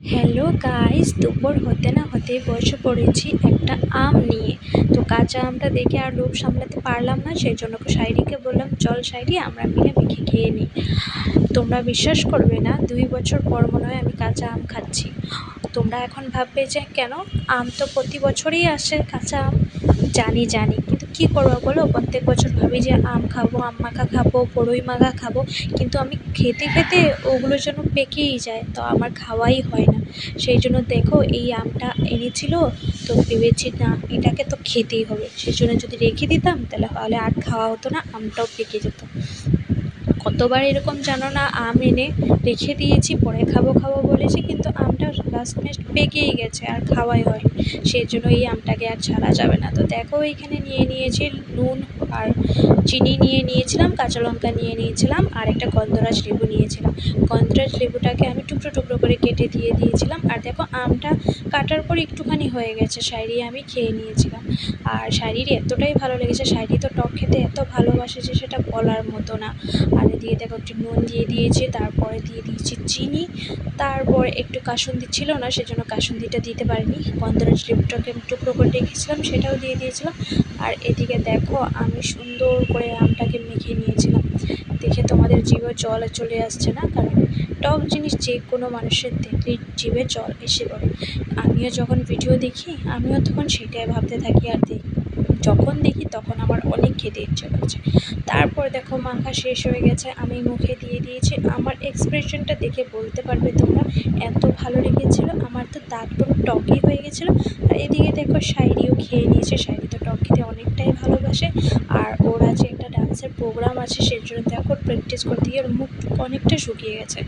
Hello guys দুপুর হতে না হতে বসে পড়েছি একটা আম নিয়ে। তো কাঁচা আমটা দেখে আর লোভ সামলাতে পারলাম না সেই জন্য শাইরিকে বললাম, চল শাইরি আমরা মিলে মেখে খেয়ে নিই। তোমরা বিশ্বাস করবে না, দুই বছর পর মনে হয় আমি কাঁচা আম খাচ্ছি। তোমরা এখন ভাববে যে কেন? আম তো প্রতি বছরই আসে কাঁচা আম। জানি জানি। কী করব বলো? প্রত্যেক বছর ভাবি যে আম খাব, আম মাখা খাব বড়ই মাখা খাব, কিন্তু আমি খেতে খেতে ওগুলো যেন পেকেই যায়, তো আমার খাওয়াই হয় না। সেই জন্য দেখো, এই আমটা এনেছিল, তো ভেবেছি না, এটাকে তো খেতেই হবে। সেই জন্য যদি রেখে দিতাম, তাহলে তাহলে আর খাওয়া হতো না, আমটাও পেকে যেত। কতবার এরকম জানো না আম এনে রেখে দিয়েছি, পরে খাব খাব বলেছি, কিন্তু আমটা লাস্টমেশ পেকেই গেছে, আর খাওয়াই হয়নি। সেই জন্য এই আমটাকে আর ছাড়া যাবে না। তো দেখো এইখানে নিয়ে নিয়েছি নুন আর চিনি নিয়ে নিয়েছিলাম, কাঁচা লঙ্কা নিয়ে নিয়েছিলাম, আর একটা গন্ধরাজ লেবু নিয়েছিলাম। গন্ধরাজ লেবুটাকে আমি টুকরো টুকরো করে কেটে দিয়ে দিয়েছিলাম, আর দেখো আমটা কাটার পর একটুখানি হয়ে গেছে শাড়ি আমি খেয়ে নিয়েছিলাম। আর শাড়ির এতটাই ভালো লেগেছে শাড়ি তো টক খেতে এত ভালোবাসে যে সেটা বলার মতো না। আর দিয়ে দেখো একটু নুন দিয়ে দিয়েছি, তারপরে দিয়ে দিয়েছি চিনি। তারপর একটু কাসুন্দি ছিল না, সেজন্য কাসুন্দিটা দিতে পারিনি। গন্ধরাজ লেবুটাকে আমি টুকরো করে রেখেছিলাম, সেটাও দিয়ে দিয়েছিলাম। আর এদিকে দেখো আমি সুন্দর করে আমটাকে মেখে নিয়েছিলাম। দেখে তোমাদের জিভে জল চলে আসছে না? কারণ টক জিনিস যে কোনো মানুষের দেখলেই জিভে জল এসে পড়ে। আমিও যখন ভিডিও দেখি, আমিও তখন সেটাই ভাবতে থাকি আর দেখি। যখন দেখি তখন আমার অনেক খেতে ইচ্ছে করছে। তারপর দেখো মাখা শেষ হয়ে গেছে, আমি মুখে দিয়ে দিয়েছি। আমার এক্সপ্রেশনটা দেখে বলতে পারবে তোমরা, এত ভালো লেগেছিলো, আমার তো দাঁত পুরো টকই হয়ে গেছিল। আর এদিকে দেখো শাইরিও খেয়ে নিয়েছে শাইরি তো টক খেতে অনেকটাই ভালোবাসে। আর ওর আছে একটা ডান্সের প্রোগ্রাম আছে সেই জন্য দেখো প্র্যাকটিস করতে গিয়ে ওর মুখ অনেকটা শুকিয়ে গেছে।